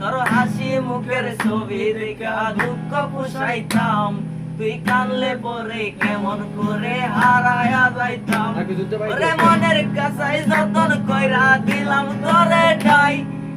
তোর হাসি মুখের ছবি দেখা দুঃখ পুষাইতাম। তুই কানলে পরে কেমন করে হারায়া যাইতাম। মনের কাছাই যতন কইরা দিলাম ঠাই।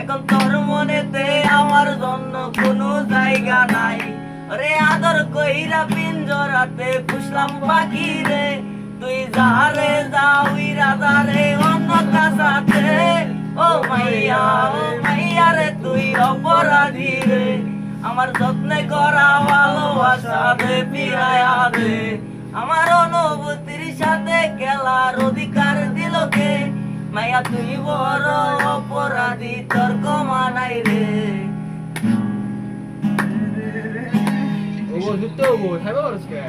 এখন তোর মনেতে আমার জন্য কোনো জায়গা নাই। ওরে আদর কইরা পিঞ্জরাতে পুষলাম পাখি রে। তুই যারে যাওই রাজারে অন্য কাছাতে ও মাইয়া ও মাইয়া রে তুই অপরাধী রে আমার যত্নে করা ভালোবাসা দে ফিরায়া দে। আমার অনুভূতির সাথে খেলার অধিকার দিল কে? মাইয়া, তুই বড় অপরাধী তোর কমা নাই রে যুক্ত ওগো খাইবা করছ কে